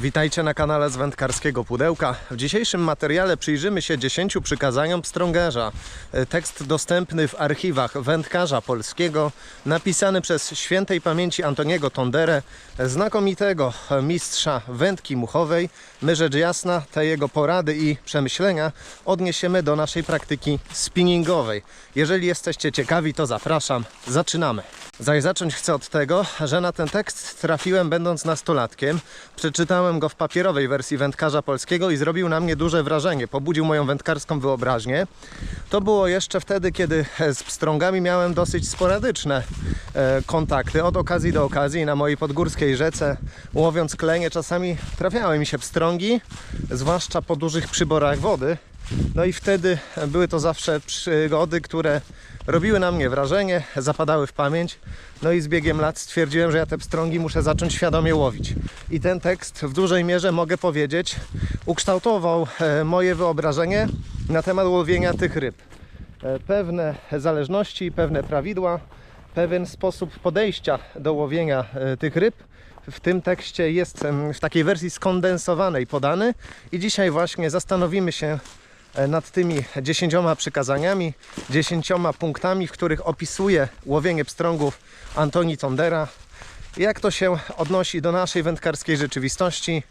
Witajcie na kanale z wędkarskiego pudełka. W dzisiejszym materiale przyjrzymy się 10 przykazaniom pstrągarza. E, Tekst dostępny w archiwach wędkarza polskiego, napisany przez świętej pamięci Antoniego Tonderę, znakomitego mistrza wędki muchowej. My rzecz jasna te jego porady i przemyślenia odniesiemy do naszej praktyki spinningowej. Jeżeli jesteście ciekawi, to zapraszam. Zaczynamy. Zaś zacząć chcę od tego, że na ten tekst trafiłem będąc nastolatkiem. Przeczytałem go w papierowej wersji wędkarza polskiego i zrobił na mnie duże wrażenie. Pobudził moją wędkarską wyobraźnię. To było jeszcze wtedy, kiedy z pstrągami miałem dosyć sporadyczne e, kontakty. Od okazji do okazji na mojej podgórskiej rzece, łowiąc klenie, czasami trafiały mi się pstrągi, zwłaszcza po dużych przyborach wody. No i wtedy były to zawsze przygody, które robiły na mnie wrażenie, zapadały w pamięć. No i z biegiem lat stwierdziłem, że ja te pstrągi muszę zacząć świadomie łowić. I ten tekst w dużej mierze mogę powiedzieć ukształtował e, moje wyobrażenie na temat łowienia tych ryb. E, Pewne zależności, pewne prawidła, pewien sposób podejścia do łowienia e, tych ryb w tym tekście jest w takiej wersji skondensowanej podany i dzisiaj właśnie zastanowimy się nad tymi dziesięcioma przykazaniami, dziesięcioma punktami, w których opisuje łowienie pstrągów Antoni Tondera. Jak to się odnosi do naszej wędkarskiej rzeczywistości?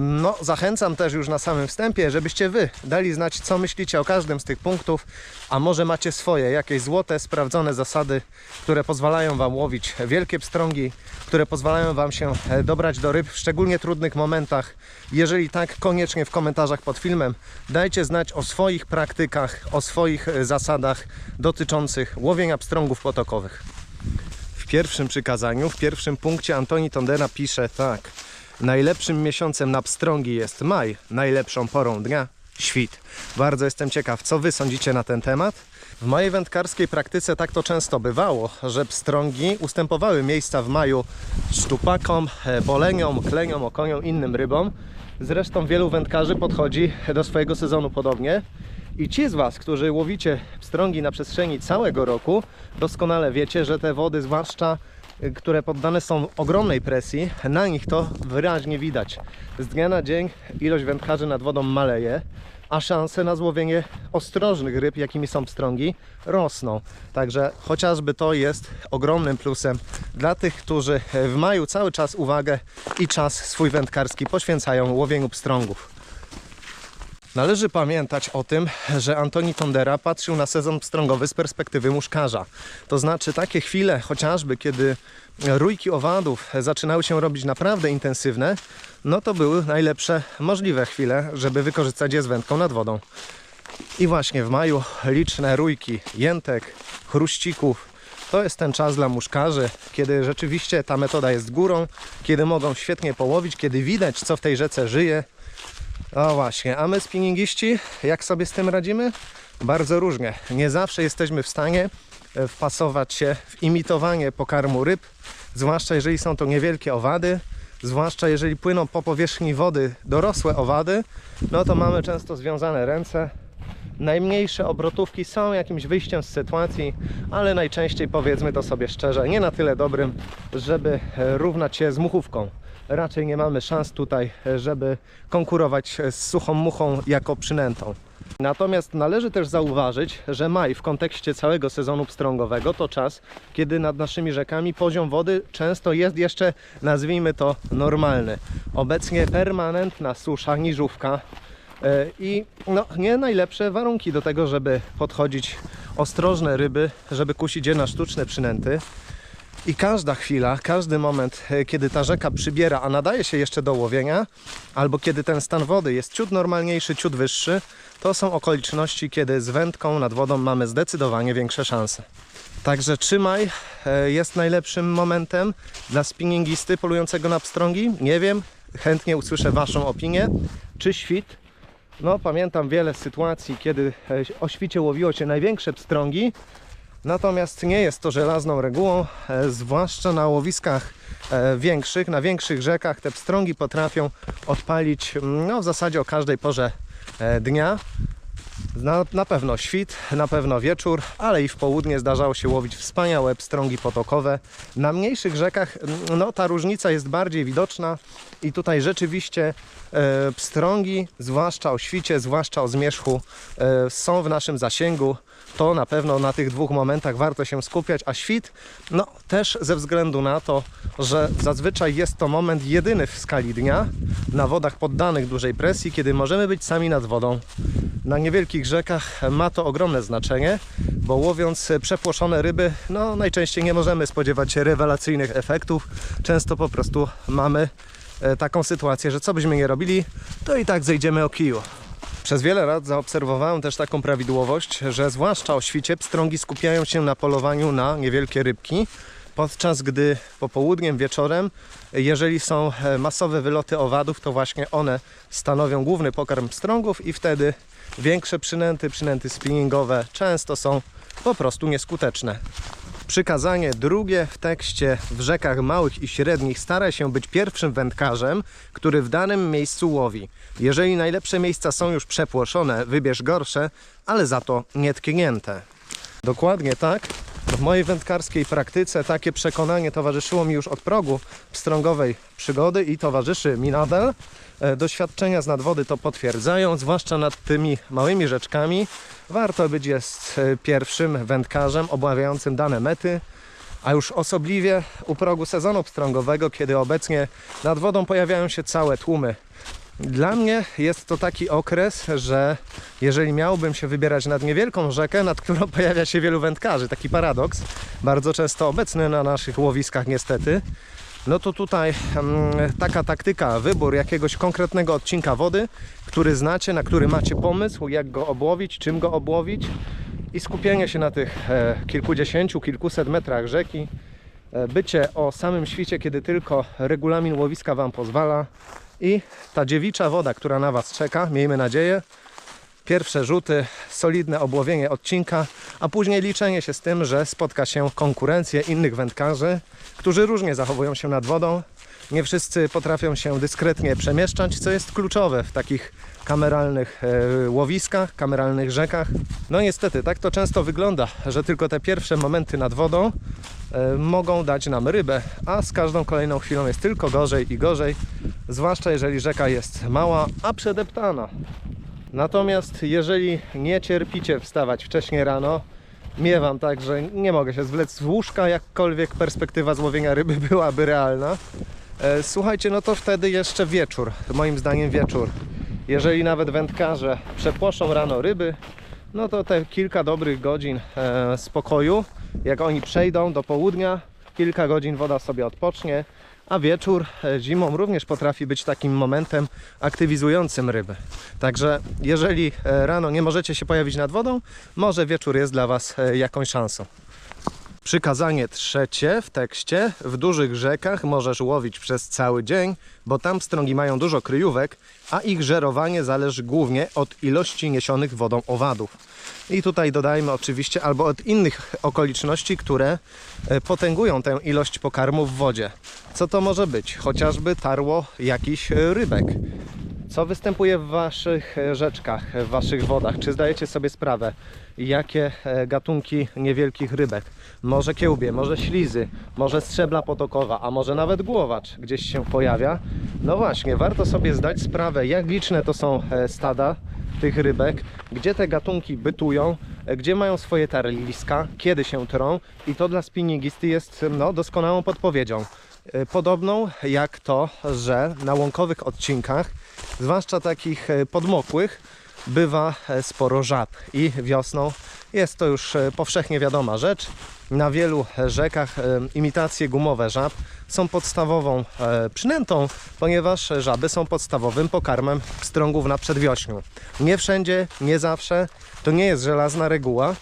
No, zachęcam też już na samym wstępie, żebyście Wy dali znać, co myślicie o każdym z tych punktów, a może macie swoje, jakieś złote, sprawdzone zasady, które pozwalają Wam łowić wielkie pstrągi, które pozwalają Wam się e, dobrać do ryb w szczególnie trudnych momentach. Jeżeli tak, koniecznie w komentarzach pod filmem dajcie znać o swoich praktykach, o swoich e, zasadach dotyczących łowienia pstrągów potokowych. W pierwszym przykazaniu, w pierwszym punkcie Antoni Tondera pisze tak. Najlepszym miesiącem na pstrągi jest maj, najlepszą porą dnia świt. Bardzo jestem ciekaw, co wy sądzicie na ten temat. W mojej wędkarskiej praktyce tak to często bywało, że pstrągi ustępowały miejsca w maju szczupakom, e, boleniom, kleniom, okoniom, innym rybom. Zresztą wielu wędkarzy podchodzi do swojego sezonu podobnie. I ci z Was, którzy łowicie pstrągi na przestrzeni całego roku, doskonale wiecie, że te wody, zwłaszcza które poddane są ogromnej presji, na nich to wyraźnie widać. Z dnia na dzień ilość wędkarzy nad wodą maleje, a szanse na złowienie ostrożnych ryb, jakimi są pstrągi, rosną. Także chociażby to jest ogromnym plusem dla tych, którzy w maju cały czas uwagę i czas swój wędkarski poświęcają łowieniu pstrągów. Należy pamiętać o tym, że Antoni Tondera patrzył na sezon pstrągowy z perspektywy muszkarza. To znaczy takie chwile, chociażby kiedy rójki owadów zaczynały się robić naprawdę intensywne, no to były najlepsze możliwe chwile, żeby wykorzystać je z wędką nad wodą. I właśnie w maju liczne rójki jętek, chruścików. To jest ten czas dla muszkarzy, kiedy rzeczywiście ta metoda jest górą, kiedy mogą świetnie połowić, kiedy widać co w tej rzece żyje, o właśnie, a my spinningiści, jak sobie z tym radzimy? Bardzo różnie. Nie zawsze jesteśmy w stanie e, wpasować się w imitowanie pokarmu ryb, zwłaszcza jeżeli są to niewielkie owady, zwłaszcza jeżeli płyną po powierzchni wody dorosłe owady, no to mamy często związane ręce. Najmniejsze obrotówki są jakimś wyjściem z sytuacji, ale najczęściej powiedzmy to sobie szczerze, nie na tyle dobrym, żeby e, równać się z muchówką raczej nie mamy szans tutaj, żeby konkurować z suchą muchą jako przynętą. Natomiast należy też zauważyć, że maj w kontekście całego sezonu pstrągowego to czas, kiedy nad naszymi rzekami poziom wody często jest jeszcze, nazwijmy to, normalny. Obecnie permanentna susza, niżówka e, i no, nie najlepsze warunki do tego, żeby podchodzić ostrożne ryby, żeby kusić je na sztuczne przynęty. I każda chwila, każdy moment, e, kiedy ta rzeka przybiera, a nadaje się jeszcze do łowienia, albo kiedy ten stan wody jest ciut normalniejszy, ciut wyższy, to są okoliczności, kiedy z wędką nad wodą mamy zdecydowanie większe szanse. Także czy maj e, jest najlepszym momentem dla spinningisty polującego na pstrągi? Nie wiem, chętnie usłyszę Waszą opinię. Czy świt? No pamiętam wiele sytuacji, kiedy e, o świcie łowiło się największe pstrągi, Natomiast nie jest to żelazną regułą, e, zwłaszcza na łowiskach e, większych, na większych rzekach te pstrągi potrafią odpalić mm, no, w zasadzie o każdej porze e, dnia. Na, na pewno świt, na pewno wieczór, ale i w południe zdarzało się łowić wspaniałe pstrągi potokowe. Na mniejszych rzekach mm, no, ta różnica jest bardziej widoczna i tutaj rzeczywiście e, pstrągi, zwłaszcza o świcie, zwłaszcza o zmierzchu, e, są w naszym zasięgu. To na pewno na tych dwóch momentach warto się skupiać, a świt, no też ze względu na to, że zazwyczaj jest to moment jedyny w skali dnia na wodach poddanych dużej presji, kiedy możemy być sami nad wodą. Na niewielkich rzekach ma to ogromne znaczenie, bo łowiąc przepłoszone ryby, no najczęściej nie możemy spodziewać się rewelacyjnych efektów. Często po prostu mamy e, taką sytuację, że co byśmy nie robili, to i tak zejdziemy o kiju. Przez wiele lat zaobserwowałem też taką prawidłowość, że zwłaszcza o świcie pstrągi skupiają się na polowaniu na niewielkie rybki, podczas gdy popołudniem, wieczorem, jeżeli są e, masowe wyloty owadów, to właśnie one stanowią główny pokarm pstrągów i wtedy większe przynęty, przynęty spinningowe często są po prostu nieskuteczne. Przykazanie drugie w tekście w rzekach małych i średnich stara się być pierwszym wędkarzem, który w danym miejscu łowi. Jeżeli najlepsze miejsca są już przepłoszone, wybierz gorsze, ale za to nietknięte. Dokładnie tak. W mojej wędkarskiej praktyce takie przekonanie towarzyszyło mi już od progu pstrągowej przygody i towarzyszy mi nadal. E, Doświadczenia z nadwody to potwierdzają, zwłaszcza nad tymi małymi rzeczkami. Warto być jest e, pierwszym wędkarzem obławiającym dane mety, a już osobliwie u progu sezonu pstrągowego, kiedy obecnie nad wodą pojawiają się całe tłumy dla mnie jest to taki okres, że jeżeli miałbym się wybierać nad niewielką rzekę, nad którą pojawia się wielu wędkarzy, taki paradoks, bardzo często obecny na naszych łowiskach niestety, no to tutaj mm, taka taktyka, wybór jakiegoś konkretnego odcinka wody, który znacie, na który macie pomysł, jak go obłowić, czym go obłowić i skupienie się na tych e, kilkudziesięciu, kilkuset metrach rzeki, e, bycie o samym świcie, kiedy tylko regulamin łowiska Wam pozwala i ta dziewicza woda, która na Was czeka, miejmy nadzieję, pierwsze rzuty, solidne obłowienie odcinka, a później liczenie się z tym, że spotka się konkurencję innych wędkarzy, którzy różnie zachowują się nad wodą. Nie wszyscy potrafią się dyskretnie przemieszczać, co jest kluczowe w takich kameralnych e, łowiskach, kameralnych rzekach. No niestety, tak to często wygląda, że tylko te pierwsze momenty nad wodą e, mogą dać nam rybę, a z każdą kolejną chwilą jest tylko gorzej i gorzej, zwłaszcza jeżeli rzeka jest mała, a przedeptana. Natomiast jeżeli nie cierpicie wstawać wcześnie rano, miewam tak, że nie mogę się zwlec z łóżka, jakkolwiek perspektywa złowienia ryby byłaby realna. E, Słuchajcie, no to wtedy jeszcze wieczór, moim zdaniem wieczór. Jeżeli nawet wędkarze przepłoszą rano ryby, no to te kilka dobrych godzin e, spokoju, jak oni przejdą do południa, kilka godzin woda sobie odpocznie, a wieczór e, zimą również potrafi być takim momentem aktywizującym ryby. Także jeżeli e, rano nie możecie się pojawić nad wodą, może wieczór jest dla Was e, jakąś szansą. Przykazanie trzecie w tekście. W dużych rzekach możesz łowić przez cały dzień, bo tam strągi mają dużo kryjówek, a ich żerowanie zależy głównie od ilości niesionych wodą owadów. I tutaj dodajmy oczywiście albo od innych okoliczności, które e, potęgują tę ilość pokarmu w wodzie. Co to może być? Chociażby tarło jakiś e, rybek. Co występuje w waszych e, rzeczkach, w waszych wodach? Czy zdajecie sobie sprawę, jakie e, gatunki niewielkich rybek? Może kiełbie, może ślizy, może strzebla potokowa, a może nawet głowacz gdzieś się pojawia? No właśnie, warto sobie zdać sprawę, jak liczne to są e, stada tych rybek, gdzie te gatunki bytują, gdzie mają swoje tarliska, kiedy się trą i to dla spinningisty jest no, doskonałą podpowiedzią. Podobną jak to, że na łąkowych odcinkach, zwłaszcza takich e, podmokłych, bywa e, sporo żab i wiosną jest to już e, powszechnie wiadoma rzecz. Na wielu rzekach imitacje gumowe żab są podstawową przynętą, ponieważ żaby są podstawowym pokarmem pstrągów na przedwiośniu. Nie wszędzie, nie zawsze, to nie jest żelazna reguła,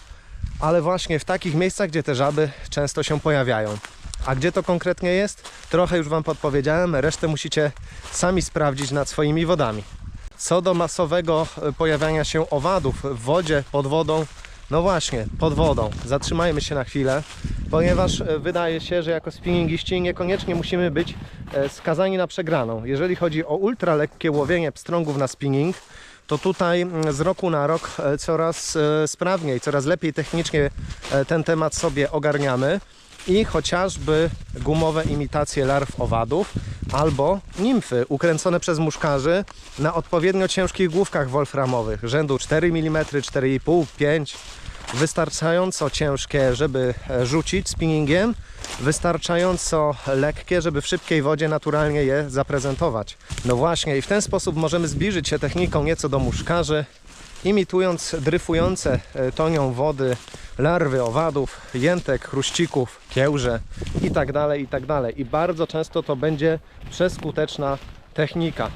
ale właśnie w takich miejscach, gdzie te żaby często się pojawiają. A gdzie to konkretnie jest? Trochę już Wam podpowiedziałem, resztę musicie sami sprawdzić nad swoimi wodami. Co do masowego e, pojawiania się owadów w wodzie, pod wodą, no właśnie, pod wodą. Zatrzymajmy się na chwilę, ponieważ e, wydaje się, że jako spinningiści niekoniecznie musimy być e, skazani na przegraną. Jeżeli chodzi o ultralekkie łowienie pstrągów na spinning, to tutaj z roku na rok coraz sprawniej, coraz lepiej technicznie ten temat sobie ogarniamy i chociażby gumowe imitacje larw owadów albo nimfy ukręcone przez muszkarzy na odpowiednio ciężkich główkach wolframowych rzędu 4 mm, 4,5, 5 wystarczająco ciężkie, żeby e, rzucić spinningiem, wystarczająco lekkie, żeby w szybkiej wodzie naturalnie je zaprezentować. No właśnie i w ten sposób możemy zbliżyć się techniką nieco do muszkarzy, imitując dryfujące e, tonią wody larwy owadów, jętek, chruścików, kiełże i tak dalej, i tak. I bardzo często to będzie przeskuteczna technika.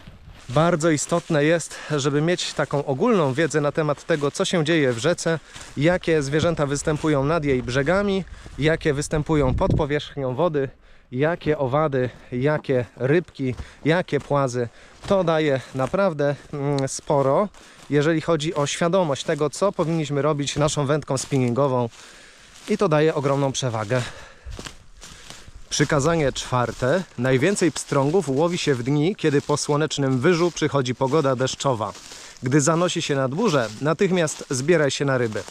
Bardzo istotne jest, żeby mieć taką ogólną wiedzę na temat tego, co się dzieje w rzece, jakie zwierzęta występują nad jej brzegami, jakie występują pod powierzchnią wody, jakie owady, jakie rybki, jakie płazy. To daje naprawdę mm, sporo, jeżeli chodzi o świadomość tego, co powinniśmy robić naszą wędką spinningową i to daje ogromną przewagę. Przykazanie czwarte. Najwięcej pstrągów łowi się w dni, kiedy po słonecznym wyżu przychodzi pogoda deszczowa. Gdy zanosi się nad burzę, natychmiast zbieraj się na ryby.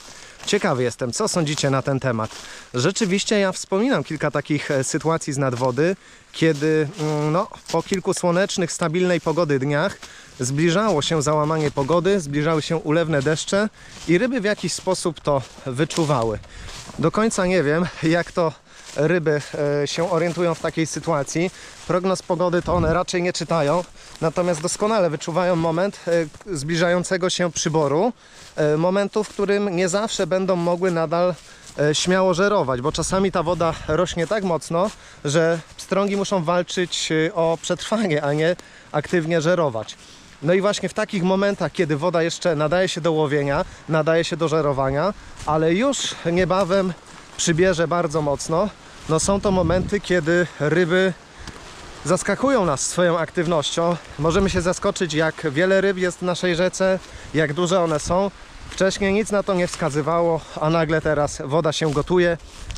Ciekawy jestem, co sądzicie na ten temat. Rzeczywiście ja wspominam kilka takich e, sytuacji z nadwody, kiedy mm, no, po kilku słonecznych, stabilnej pogody dniach zbliżało się załamanie pogody, zbliżały się ulewne deszcze i ryby w jakiś sposób to wyczuwały. Do końca nie wiem, jak to ryby e, się orientują w takiej sytuacji. Prognoz pogody to one raczej nie czytają, natomiast doskonale wyczuwają moment e, zbliżającego się przyboru, e, momentu, w którym nie zawsze będą mogły nadal śmiało żerować, bo czasami ta woda rośnie tak mocno, że pstrągi muszą walczyć o przetrwanie, a nie aktywnie żerować. No i właśnie w takich momentach, kiedy woda jeszcze nadaje się do łowienia, nadaje się do żerowania, ale już niebawem przybierze bardzo mocno, no są to momenty, kiedy ryby zaskakują nas swoją aktywnością. Możemy się zaskoczyć, jak wiele ryb jest w naszej rzece, jak duże one są. Wcześniej nic na to nie wskazywało, a nagle teraz woda się gotuje.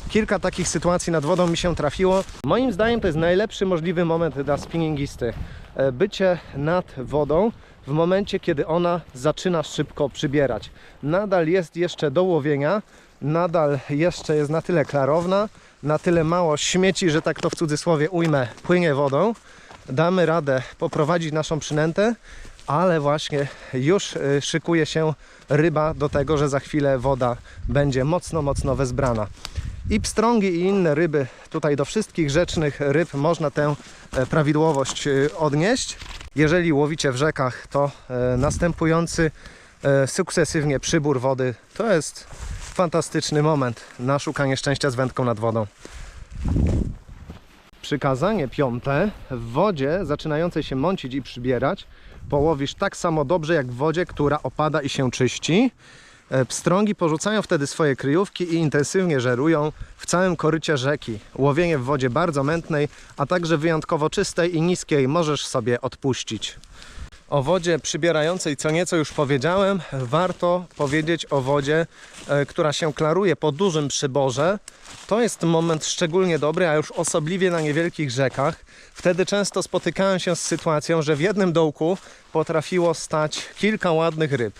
Kilka takich sytuacji nad wodą mi się trafiło. Moim zdaniem to jest najlepszy możliwy moment dla spinningisty. E, Bycie nad wodą w momencie, kiedy ona zaczyna szybko przybierać. Nadal jest jeszcze do łowienia, nadal jeszcze jest na tyle klarowna, na tyle mało śmieci, że tak to w cudzysłowie ujmę, płynie wodą. Damy radę poprowadzić naszą przynętę, ale właśnie już y, szykuje się ryba do tego, że za chwilę woda będzie mocno, mocno wezbrana. I pstrągi i inne ryby, tutaj do wszystkich rzecznych ryb można tę e, prawidłowość y, odnieść. Jeżeli łowicie w rzekach, to e, następujący e, sukcesywnie przybór wody to jest fantastyczny moment na szukanie szczęścia z wędką nad wodą. Przykazanie piąte. W wodzie zaczynającej się mącić i przybierać połowisz tak samo dobrze jak w wodzie, która opada i się czyści. E, Pstrągi porzucają wtedy swoje kryjówki i intensywnie żerują w całym korycie rzeki. Łowienie w wodzie bardzo mętnej, a także wyjątkowo czystej i niskiej możesz sobie odpuścić. O wodzie przybierającej co nieco już powiedziałem. Warto powiedzieć o wodzie, e, która się klaruje po dużym przyborze. To jest moment szczególnie dobry, a już osobliwie na niewielkich rzekach. Wtedy często spotykałem się z sytuacją, że w jednym dołku potrafiło stać kilka ładnych ryb.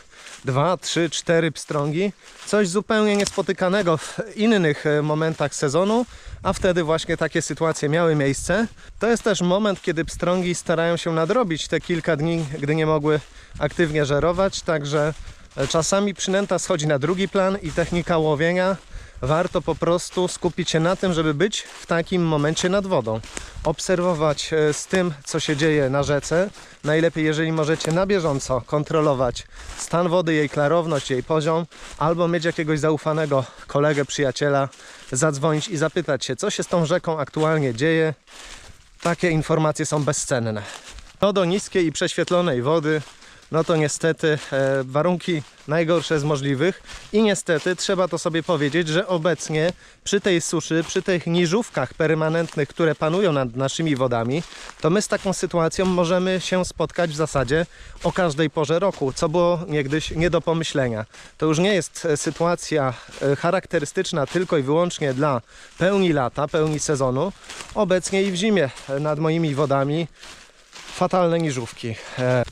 Dwa, trzy, cztery pstrągi. Coś zupełnie niespotykanego w innych e, momentach sezonu, a wtedy właśnie takie sytuacje miały miejsce. To jest też moment, kiedy pstrągi starają się nadrobić te kilka dni, gdy nie mogły aktywnie żerować, także e, czasami przynęta schodzi na drugi plan i technika łowienia warto po prostu skupić się na tym, żeby być w takim momencie nad wodą. Obserwować e, z tym, co się dzieje na rzece. Najlepiej, jeżeli możecie na bieżąco kontrolować stan wody, jej klarowność, jej poziom, albo mieć jakiegoś zaufanego kolegę, przyjaciela, zadzwonić i zapytać się, co się z tą rzeką aktualnie dzieje. Takie informacje są bezcenne. No do niskiej i prześwietlonej wody no to niestety e, warunki najgorsze z możliwych i niestety trzeba to sobie powiedzieć, że obecnie przy tej suszy, przy tych niżówkach permanentnych, które panują nad naszymi wodami, to my z taką sytuacją możemy się spotkać w zasadzie o każdej porze roku, co było niegdyś nie do pomyślenia. To już nie jest e, sytuacja e, charakterystyczna tylko i wyłącznie dla pełni lata, pełni sezonu. Obecnie i w zimie e, nad moimi wodami fatalne niżówki. E,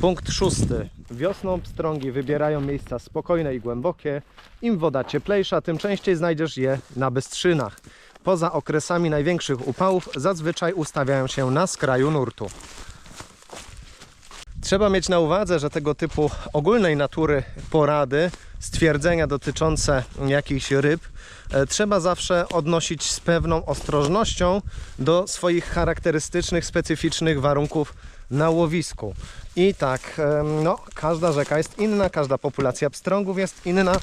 Punkt szósty. Wiosną pstrągi wybierają miejsca spokojne i głębokie. Im woda cieplejsza, tym częściej znajdziesz je na bystrzynach. Poza okresami największych upałów zazwyczaj ustawiają się na skraju nurtu. Trzeba mieć na uwadze, że tego typu ogólnej natury porady, stwierdzenia dotyczące jakichś ryb, e, trzeba zawsze odnosić z pewną ostrożnością do swoich charakterystycznych, specyficznych warunków na łowisku. I tak, em, no, każda rzeka jest inna, każda populacja pstrągów jest inna.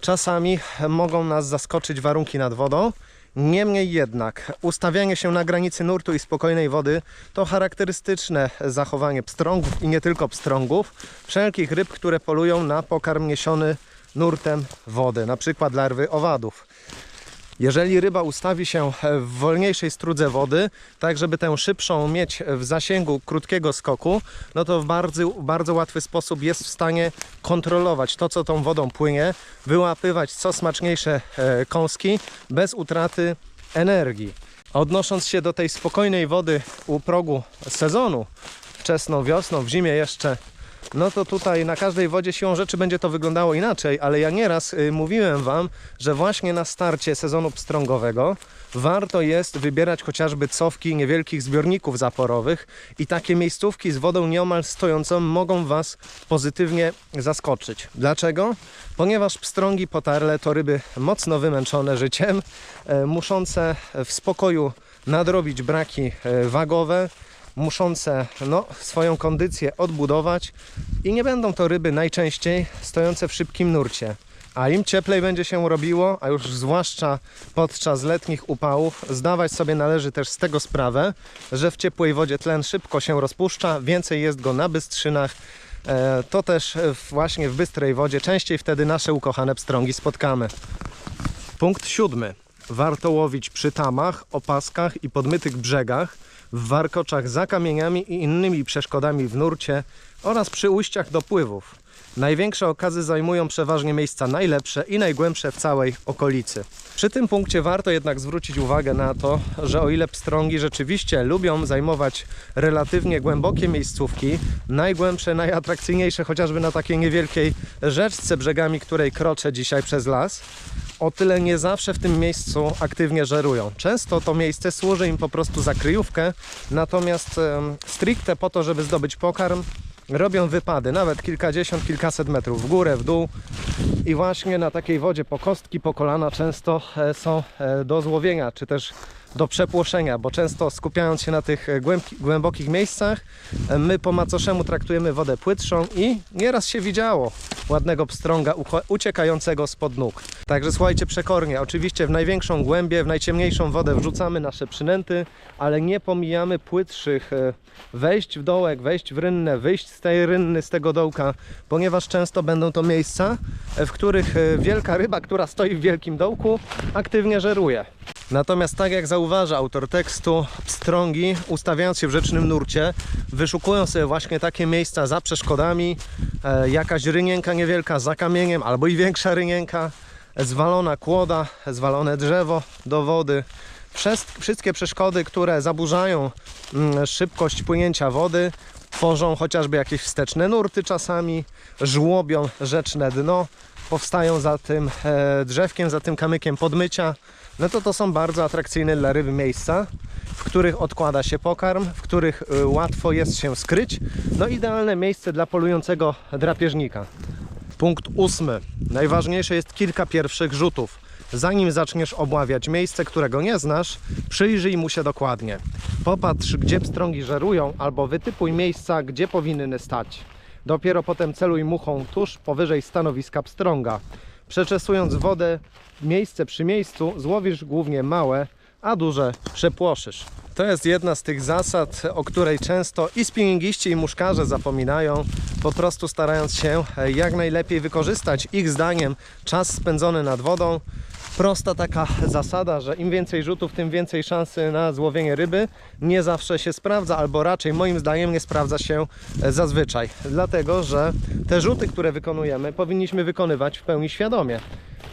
Czasami mogą nas zaskoczyć warunki nad wodą. Niemniej jednak ustawianie się na granicy nurtu i spokojnej wody to charakterystyczne zachowanie pstrągów i nie tylko pstrągów, wszelkich ryb, które polują na pokarm niesiony nurtem wody, na przykład larwy owadów. Jeżeli ryba ustawi się w wolniejszej strudze wody, tak żeby tę szybszą mieć w zasięgu krótkiego skoku, no to w bardzo, bardzo łatwy sposób jest w stanie kontrolować to, co tą wodą płynie, wyłapywać co smaczniejsze e, kąski bez utraty energii. Odnosząc się do tej spokojnej wody u progu sezonu, wczesną wiosną, w zimie jeszcze no to tutaj na każdej wodzie siłą rzeczy będzie to wyglądało inaczej, ale ja nieraz y, mówiłem Wam, że właśnie na starcie sezonu pstrągowego warto jest wybierać chociażby cofki niewielkich zbiorników zaporowych i takie miejscówki z wodą nieomal stojącą mogą Was pozytywnie zaskoczyć. Dlaczego? Ponieważ pstrągi potarle to ryby mocno wymęczone życiem, e, muszące w spokoju nadrobić braki e, wagowe, muszące no, swoją kondycję odbudować i nie będą to ryby najczęściej stojące w szybkim nurcie. A im cieplej będzie się robiło, a już zwłaszcza podczas letnich upałów, zdawać sobie należy też z tego sprawę, że w ciepłej wodzie tlen szybko się rozpuszcza, więcej jest go na bystrzynach. E, To też właśnie w bystrej wodzie częściej wtedy nasze ukochane pstrągi spotkamy. Punkt siódmy. Warto łowić przy tamach, opaskach i podmytych brzegach, w warkoczach za kamieniami i innymi przeszkodami w nurcie oraz przy ujściach dopływów. Największe okazy zajmują przeważnie miejsca najlepsze i najgłębsze w całej okolicy. Przy tym punkcie warto jednak zwrócić uwagę na to, że o ile pstrągi rzeczywiście lubią zajmować relatywnie głębokie miejscówki, najgłębsze, najatrakcyjniejsze chociażby na takiej niewielkiej rzeczce brzegami, której kroczę dzisiaj przez las, o tyle nie zawsze w tym miejscu aktywnie żerują. Często to miejsce służy im po prostu za kryjówkę, natomiast stricte po to, żeby zdobyć pokarm, robią wypady, nawet kilkadziesiąt, kilkaset metrów w górę, w dół. I właśnie na takiej wodzie po kostki, po kolana często e, są e, do złowienia, czy też do przepłoszenia, bo często skupiając się na tych e, głębokich miejscach, e, my po macoszemu traktujemy wodę płytszą i nieraz się widziało ładnego pstrąga uciekającego spod nóg. Także słuchajcie przekornie, oczywiście w największą głębię, w najciemniejszą wodę wrzucamy nasze przynęty, ale nie pomijamy płytszych e, wejść w dołek, wejść w rynnę, wyjść z tej rynny, z tego dołka, ponieważ często będą to miejsca, w których wielka ryba, która stoi w wielkim dołku, aktywnie żeruje. Natomiast tak jak zauważa autor tekstu, pstrągi ustawiając się w rzecznym nurcie wyszukują sobie właśnie takie miejsca za przeszkodami, e, jakaś rynienka niewielka za kamieniem albo i większa rynienka, zwalona kłoda, zwalone drzewo do wody. Wszystkie przeszkody, które zaburzają mm, szybkość płynięcia wody, tworzą chociażby jakieś wsteczne nurty czasami, żłobią rzeczne dno, powstają za tym e, drzewkiem, za tym kamykiem podmycia, no to to są bardzo atrakcyjne dla ryby miejsca, w których odkłada się pokarm, w których y, łatwo jest się skryć. No idealne miejsce dla polującego drapieżnika. Punkt ósmy. Najważniejsze jest kilka pierwszych rzutów. Zanim zaczniesz obławiać miejsce, którego nie znasz, przyjrzyj mu się dokładnie. Popatrz, gdzie pstrągi żerują, albo wytypuj miejsca, gdzie powinny stać. Dopiero potem celuj muchą tuż powyżej stanowiska pstrąga. Przeczesując wodę miejsce przy miejscu, złowisz głównie małe, a duże przepłoszysz. To jest jedna z tych zasad, o której często i spinningiści, i muszkarze zapominają, po prostu starając się e, jak najlepiej wykorzystać ich zdaniem czas spędzony nad wodą. Prosta taka zasada, że im więcej rzutów, tym więcej szansy na złowienie ryby. Nie zawsze się sprawdza, albo raczej moim zdaniem nie sprawdza się e, zazwyczaj. Dlatego, że te rzuty, które wykonujemy, powinniśmy wykonywać w pełni świadomie.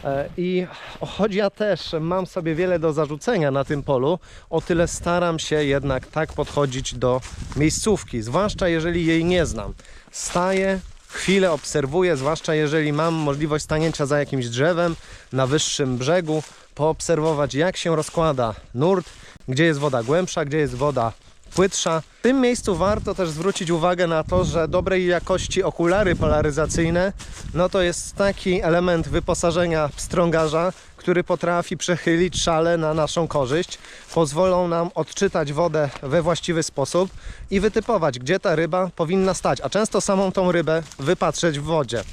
E, I choć ja też mam sobie wiele do zarzucenia na tym polu, o tyle staram się jednak tak podchodzić do miejscówki, zwłaszcza jeżeli jej nie znam. Staję, chwilę obserwuję, zwłaszcza jeżeli mam możliwość stanięcia za jakimś drzewem na wyższym brzegu, poobserwować jak się rozkłada nurt, gdzie jest woda głębsza, gdzie jest woda płytsza. W tym miejscu warto też zwrócić uwagę na to, że dobrej jakości okulary polaryzacyjne no to jest taki element wyposażenia pstrągarza, który potrafi przechylić szale na naszą korzyść. Pozwolą nam odczytać wodę we właściwy sposób i wytypować, gdzie ta ryba powinna stać, a często samą tą rybę wypatrzeć w wodzie.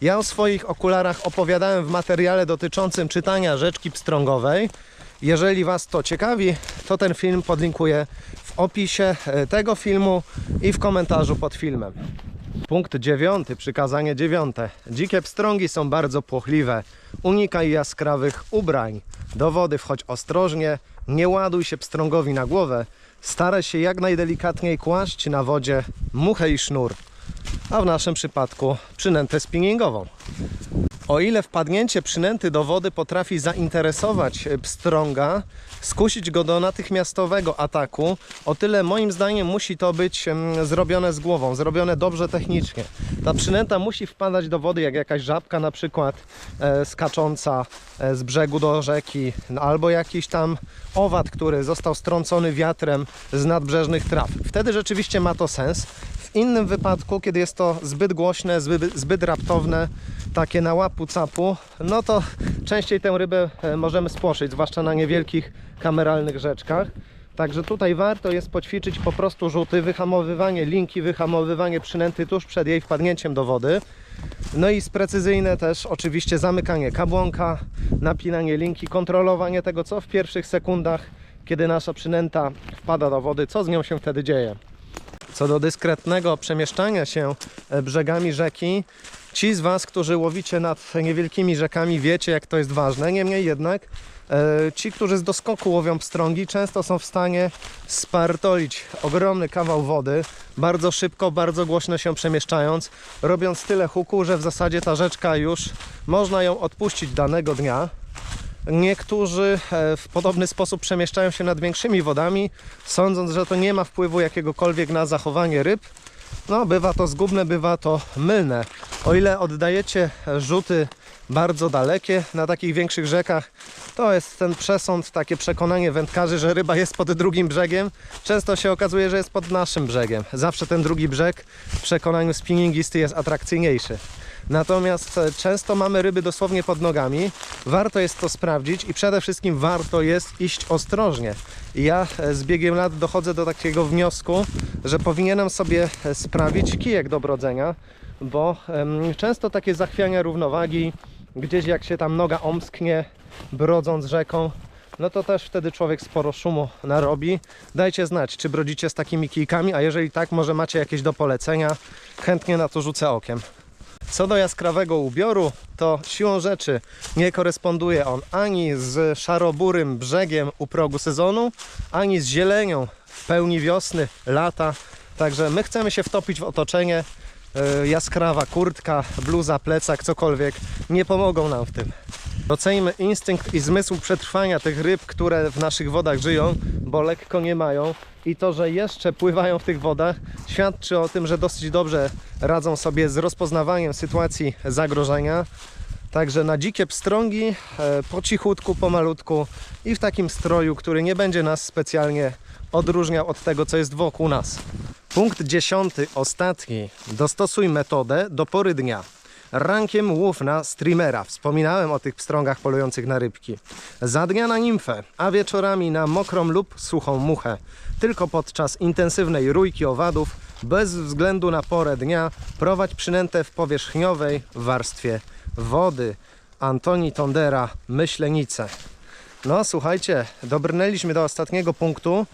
Ja o swoich okularach opowiadałem w materiale dotyczącym czytania rzeczki pstrągowej. Jeżeli Was to ciekawi, to ten film podlinkuję w opisie e, tego filmu i w komentarzu pod filmem. Punkt dziewiąty, przykazanie dziewiąte. Dzikie pstrągi są bardzo płochliwe. Unikaj jaskrawych ubrań. Do wody wchodź ostrożnie, nie ładuj się pstrągowi na głowę. Staraj się jak najdelikatniej kłaść na wodzie muchę i sznur, a w naszym przypadku przynętę spinningową. O ile wpadnięcie przynęty do wody potrafi zainteresować e, pstrąga, skusić go do natychmiastowego ataku, o tyle moim zdaniem musi to być zrobione z głową, zrobione dobrze technicznie. Ta przynęta musi wpadać do wody jak jakaś żabka na przykład e, skacząca e, z brzegu do rzeki, no, albo jakiś tam owad, który został strącony wiatrem z nadbrzeżnych traw. Wtedy rzeczywiście ma to sens. W innym wypadku, kiedy jest to zbyt głośne, zbyt, zbyt raptowne, takie na łapu capu, no to częściej tę rybę e, możemy spłoszyć, zwłaszcza na niewielkich kameralnych rzeczkach. Także tutaj warto jest poćwiczyć po prostu rzuty, wyhamowywanie linki, wyhamowywanie przynęty tuż przed jej wpadnięciem do wody. No i precyzyjne też oczywiście zamykanie kabłonka, napinanie linki, kontrolowanie tego co w pierwszych sekundach, kiedy nasza przynęta wpada do wody, co z nią się wtedy dzieje. Co do dyskretnego przemieszczania się e, brzegami rzeki, ci z Was, którzy łowicie nad niewielkimi rzekami, wiecie jak to jest ważne. Niemniej jednak e, ci, którzy z doskoku łowią pstrągi, często są w stanie spartolić ogromny kawał wody, bardzo szybko, bardzo głośno się przemieszczając, robiąc tyle huku, że w zasadzie ta rzeczka już można ją odpuścić danego dnia. Niektórzy e, w podobny sposób przemieszczają się nad większymi wodami, sądząc, że to nie ma wpływu jakiegokolwiek na zachowanie ryb. No, bywa to zgubne, bywa to mylne. O ile oddajecie rzuty bardzo dalekie na takich większych rzekach, to jest ten przesąd, takie przekonanie wędkarzy, że ryba jest pod drugim brzegiem. Często się okazuje, że jest pod naszym brzegiem. Zawsze ten drugi brzeg w przekonaniu spinningisty jest atrakcyjniejszy. Natomiast e, często mamy ryby dosłownie pod nogami. Warto jest to sprawdzić i przede wszystkim warto jest iść ostrożnie. Ja e, z biegiem lat dochodzę do takiego wniosku, że powinienem sobie e, sprawić kijek do brodzenia, bo często takie zachwiania równowagi, gdzieś jak się tam noga omsknie, brodząc rzeką, no to też wtedy człowiek sporo szumu narobi. Dajcie znać, czy brodzicie z takimi kijkami, a jeżeli tak, może macie jakieś do polecenia, chętnie na to rzucę okiem. Co do jaskrawego ubioru, to siłą rzeczy nie koresponduje on ani z szaroburym brzegiem u progu sezonu, ani z zielenią w pełni wiosny, lata. Także my chcemy się wtopić w otoczenie. E, Jaskrawa kurtka, bluza, plecak, cokolwiek nie pomogą nam w tym. Docenimy instynkt i zmysł przetrwania tych ryb, które w naszych wodach żyją, bo lekko nie mają. I to, że jeszcze pływają w tych wodach, świadczy o tym, że dosyć dobrze radzą sobie z rozpoznawaniem sytuacji zagrożenia. Także na dzikie pstrągi, e, po cichutku, pomalutku i w takim stroju, który nie będzie nas specjalnie odróżniał od tego, co jest wokół nas. Punkt dziesiąty, ostatni. Dostosuj metodę do pory dnia. Rankiem łów na streamera. Wspominałem o tych pstrągach polujących na rybki. Za dnia na nimfę, a wieczorami na mokrą lub suchą muchę. Tylko podczas intensywnej rójki owadów, bez względu na porę dnia, prowadź przynętę w powierzchniowej warstwie wody. Antoni Tondera, Myślenice. No słuchajcie, dobrnęliśmy do ostatniego punktu,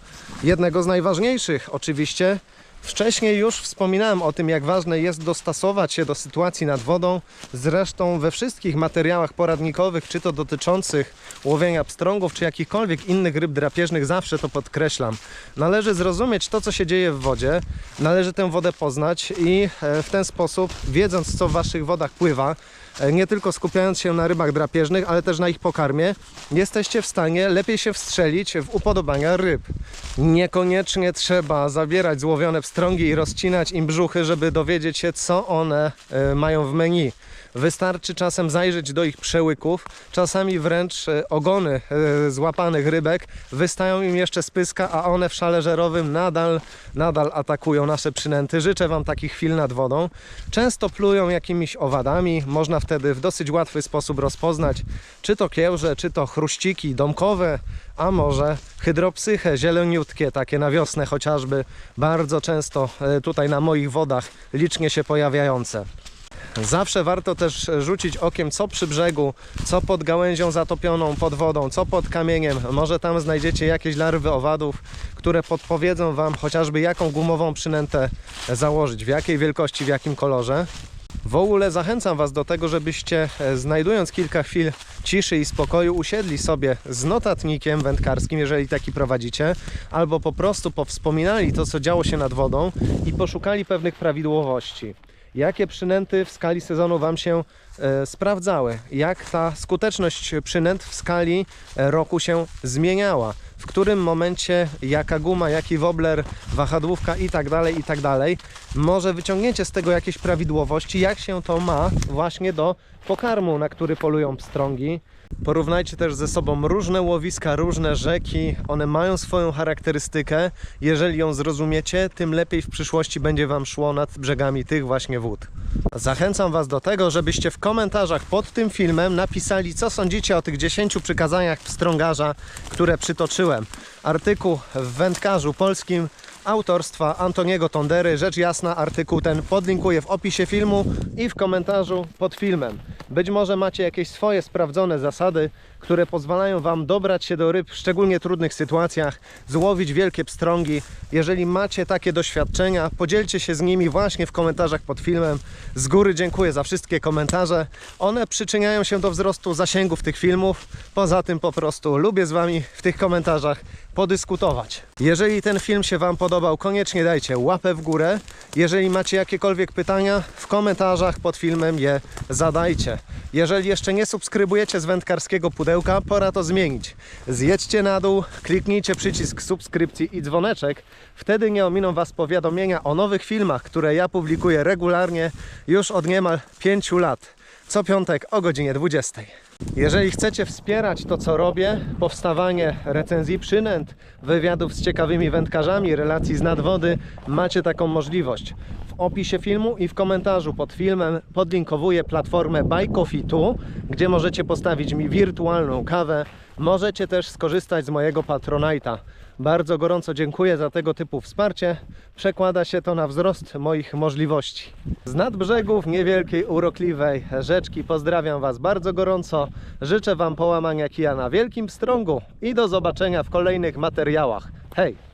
jednego z najważniejszych oczywiście. Wcześniej już wspominałem o tym, jak ważne jest dostosować się do sytuacji nad wodą. Zresztą we wszystkich materiałach poradnikowych, czy to dotyczących łowienia pstrągów, czy jakichkolwiek innych ryb drapieżnych, zawsze to podkreślam. Należy zrozumieć to, co się dzieje w wodzie, należy tę wodę poznać i e, w ten sposób, wiedząc co w waszych wodach pływa, e, nie tylko skupiając się na rybach drapieżnych, ale też na ich pokarmie, jesteście w stanie lepiej się wstrzelić w upodobania ryb. Niekoniecznie trzeba zabierać złowione pstrągi i rozcinać im brzuchy, żeby dowiedzieć się, co one e, mają w menu. Wystarczy czasem zajrzeć do ich przełyków, czasami wręcz e, ogony e, złapanych rybek wystają im jeszcze z pyska, a one w szale żerowym nadal, nadal atakują nasze przynęty. Życzę Wam takich chwil nad wodą. Często plują jakimiś owadami, można wtedy w dosyć łatwy sposób rozpoznać, czy to kiełże, czy to chruściki domkowe, a może hydropsyche, zieleniutkie, takie na wiosnę chociażby, bardzo często e, tutaj na moich wodach licznie się pojawiające. Zawsze warto też rzucić okiem, co przy brzegu, co pod gałęzią zatopioną pod wodą, co pod kamieniem. Może tam znajdziecie jakieś larwy owadów, które podpowiedzą Wam chociażby jaką gumową przynętę założyć, w jakiej wielkości, w jakim kolorze. W ogóle zachęcam Was do tego, żebyście e, znajdując kilka chwil ciszy i spokoju usiedli sobie z notatnikiem wędkarskim, jeżeli taki prowadzicie, albo po prostu powspominali to, co działo się nad wodą i poszukali pewnych prawidłowości. Jakie przynęty w skali sezonu Wam się e, sprawdzały? Jak ta skuteczność przynęt w skali e, roku się zmieniała? W którym momencie jaka guma, jaki wobler, wahadłówka i tak dalej, i tak dalej. Może wyciągniecie z tego jakieś prawidłowości, jak się to ma właśnie do pokarmu, na który polują pstrągi. Porównajcie też ze sobą różne łowiska, różne rzeki. One mają swoją charakterystykę. Jeżeli ją zrozumiecie, tym lepiej w przyszłości będzie Wam szło nad brzegami tych właśnie wód. Zachęcam Was do tego, żebyście w komentarzach pod tym filmem napisali, co sądzicie o tych 10 przykazaniach pstrągarza, które przytoczyłem. Artykuł w wędkarzu polskim autorstwa Antoniego Tondery. Rzecz jasna, artykuł ten podlinkuję w opisie filmu i w komentarzu pod filmem. Być może macie jakieś swoje sprawdzone zasady, które pozwalają Wam dobrać się do ryb w szczególnie trudnych sytuacjach, złowić wielkie pstrągi. Jeżeli macie takie doświadczenia, podzielcie się z nimi właśnie w komentarzach pod filmem. Z góry dziękuję za wszystkie komentarze. One przyczyniają się do wzrostu zasięgów tych filmów. Poza tym po prostu lubię z Wami w tych komentarzach podyskutować. Jeżeli ten film się Wam podobał, koniecznie dajcie łapę w górę. Jeżeli macie jakiekolwiek pytania, w komentarzach pod filmem je zadajcie. Jeżeli jeszcze nie subskrybujecie z wędkarskiego pudełka, pora to zmienić. Zjedźcie na dół, kliknijcie przycisk subskrypcji i dzwoneczek. Wtedy nie ominą Was powiadomienia o nowych filmach, które ja publikuję regularnie już od niemal 5 lat. Co piątek o godzinie 20. Jeżeli chcecie wspierać to, co robię, powstawanie recenzji przynęt, wywiadów z ciekawymi wędkarzami, relacji z nadwody, macie taką możliwość. Opisie filmu i w komentarzu pod filmem podlinkowuję platformę Buy Coffee Tu, gdzie możecie postawić mi wirtualną kawę. Możecie też skorzystać z mojego Patronite'a. Bardzo gorąco dziękuję za tego typu wsparcie. Przekłada się to na wzrost moich możliwości. Z nadbrzegów niewielkiej, urokliwej rzeczki pozdrawiam Was bardzo gorąco. Życzę Wam połamania kija na wielkim strągu i do zobaczenia w kolejnych materiałach. Hej!